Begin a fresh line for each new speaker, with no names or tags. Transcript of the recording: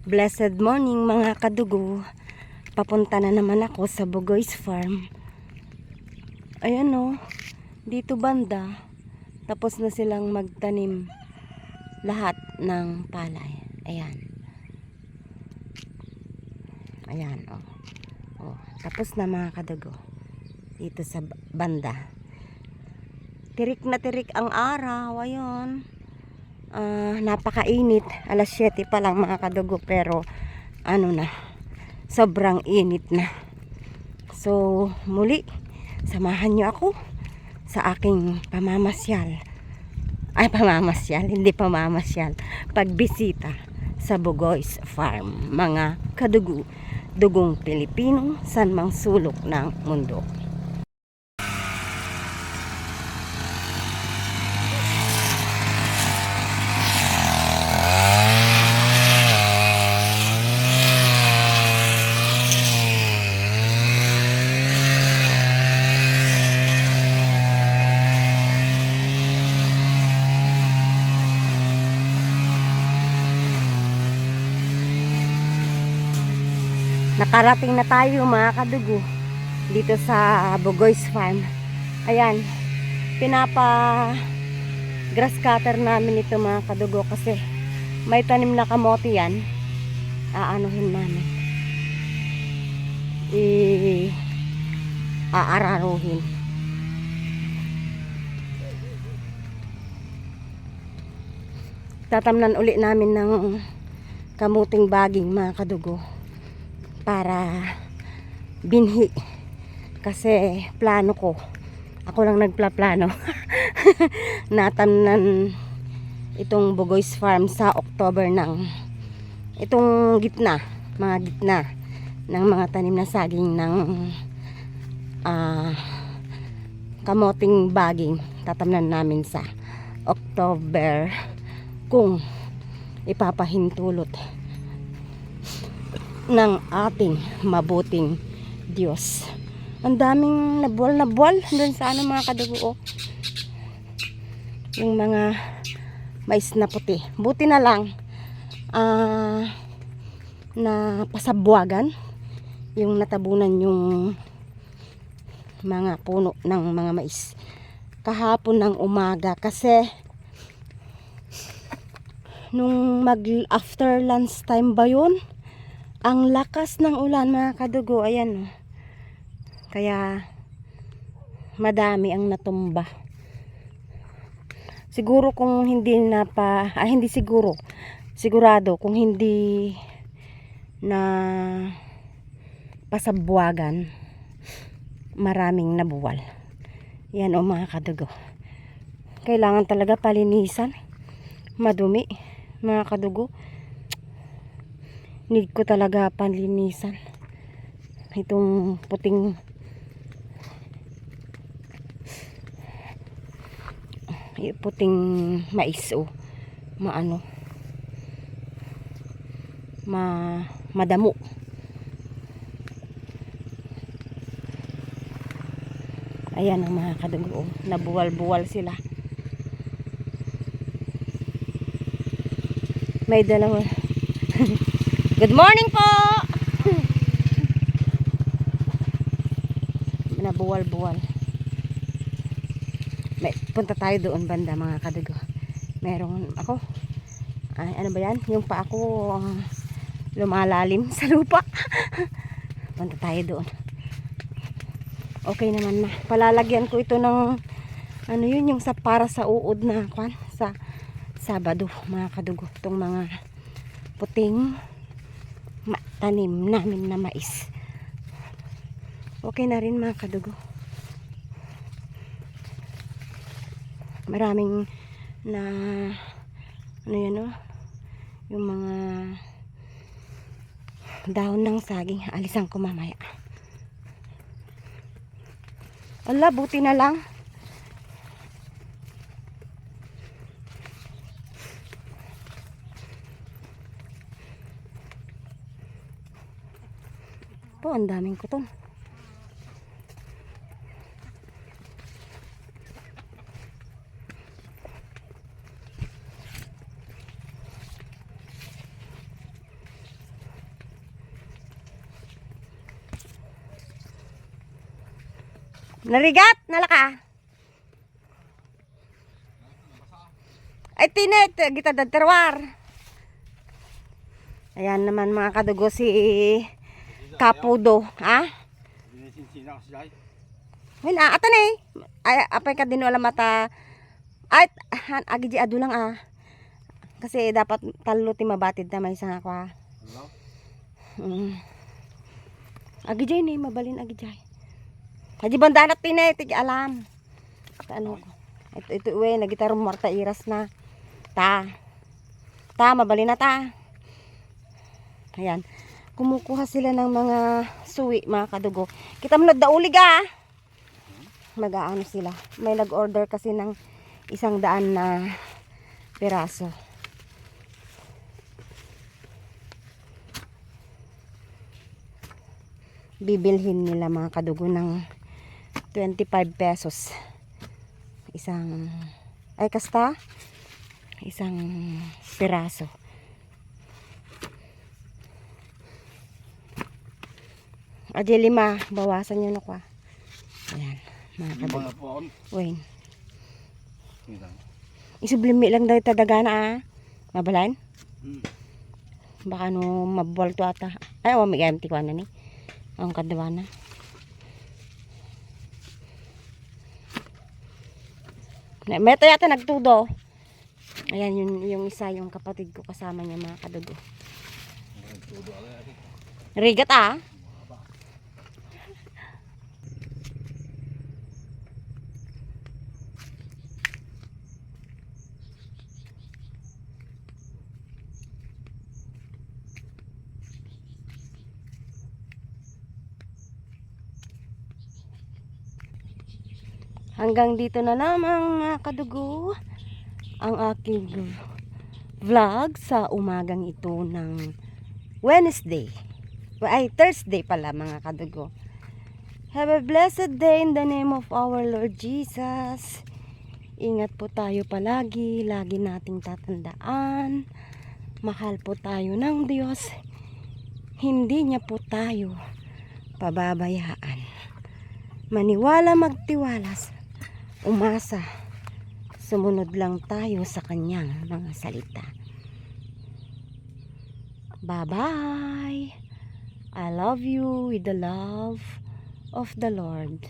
Blessed morning mga kadugo. Papunta na naman ako sa Bugoy's Farm. Ayan o, dito banda. Tapos na silang magtanim lahat ng palay. Ayan. Ayan o. Oh. Tapos na mga kadugo. Dito sa banda. Tirik na tirik ang araw. Ayun. Ah, napakainit. Alas 7 pa lang mga kadugo pero ano na, sobrang init na. So, muli, samahan niyo ako sa aking pamamasyal. Ay, pamamasyal, hindi pamamasyal. Pagbisita sa Bugoy's Farm. Mga kadugo, dugong Pilipino, san mang sulok ng mundo. Nakarating na tayo mga kadugo dito sa Bugoy's Farm. Ayan, pinapa grass cutter namin ito mga kadugo kasi may tanim na kamote yan. Aanuhin namin. I aararuhin. Tatamnan uli namin ng kamuting baging mga kadugo para binhi. Kasi plano ko. Ako lang nagplaplano. Natamnan itong Bugoy's Farm sa October ng itong gitna mga gitna ng mga tanim na saging ng ah, kamoting baging tatamnan namin sa October kung ipapahintulot ng ating mabuting Diyos. Ang daming nabuwal na buwal doon sa ano mga kadugo. oh. Yung mga mais na puti. Buti na lang ah na pasabwagan yung natabunan yung mga puno ng mga mais kahapon ng umaga kasi nung mag after lunch time ba yun ang lakas ng ulan mga kadugo, ayan. oh. Kaya madami ang natumba. Siguro kung hindi na pa, ah hindi siguro. Sigurado kung hindi na pasabwagan, maraming nabuwal. Yan o mga kadugo. Kailangan talaga palinisan. Madumi, mga kadugo need ko talaga panlinisan. Itong puting puting mais o maano? Ma madamo. Ayan ang mga kadugo oh. nabuwal-buwal sila. May dalawa Good morning po! Nabuwal-buwal. May, punta tayo doon banda mga kadugo. Meron ako. Ay, ano ba yan? Yung pa ako lumalalim sa lupa. punta tayo doon. Okay naman na. Palalagyan ko ito ng ano yun yung sa para sa uod na kwan sa Sabado mga kadugo. Itong mga puting tanim namin na mais. Okay na rin mga kadugo. Maraming na ano yan oh, yung mga dahon ng saging. Alisan ko mamaya. Ala, buti na lang. po, ang daming kutom. Narigat, nalaka. Ay tinet, gita da terwar. Ayan naman mga kadugo si Kapudo. Ha? Wala, atan eh. Ay, apay ka din wala mata. Ay, han, agi di adu lang ah. Kasi dapat talo ti mabatid na may isang ako ah.
Hello?
Mm. Agi jay ni, mabalin agi jay. Haji bandanat tinay, tig alam. Ta ano ko. Ito, ito uwe, nagitaro marta iras na. Ta. Ta, mabalin na ta. Ayan. Kumukuha sila ng mga suwi, mga kadugo. Kita mo nagdaulig ah. Mag-aano sila. May nag-order kasi ng isang daan na piraso. bibilhin nila mga kadugo ng 25 pesos isang ay kasta isang piraso Adi lima, bawasan nyo na kwa. Ayan, mga
Wait lang.
isublimi lang daw tadagana ah. Mabalan?
Hmm.
Baka no mabol to ata. Ay, oh, may empty kwa na ni. Ang kadawana. Na- Meto yata nagtudo. Ayan, yung, yung isa, yung kapatid ko kasama niya mga kadugo. Rigat ah. Hanggang dito na lamang mga kadugo ang aking vlog sa umagang ito ng Wednesday. Ay, Thursday pala mga kadugo. Have a blessed day in the name of our Lord Jesus. Ingat po tayo palagi. Lagi nating tatandaan. Mahal po tayo ng Diyos. Hindi niya po tayo pababayaan. Maniwala magtiwalas. Umasa. Sumunod lang tayo sa kanyang mga salita. Bye-bye. I love you with the love of the Lord.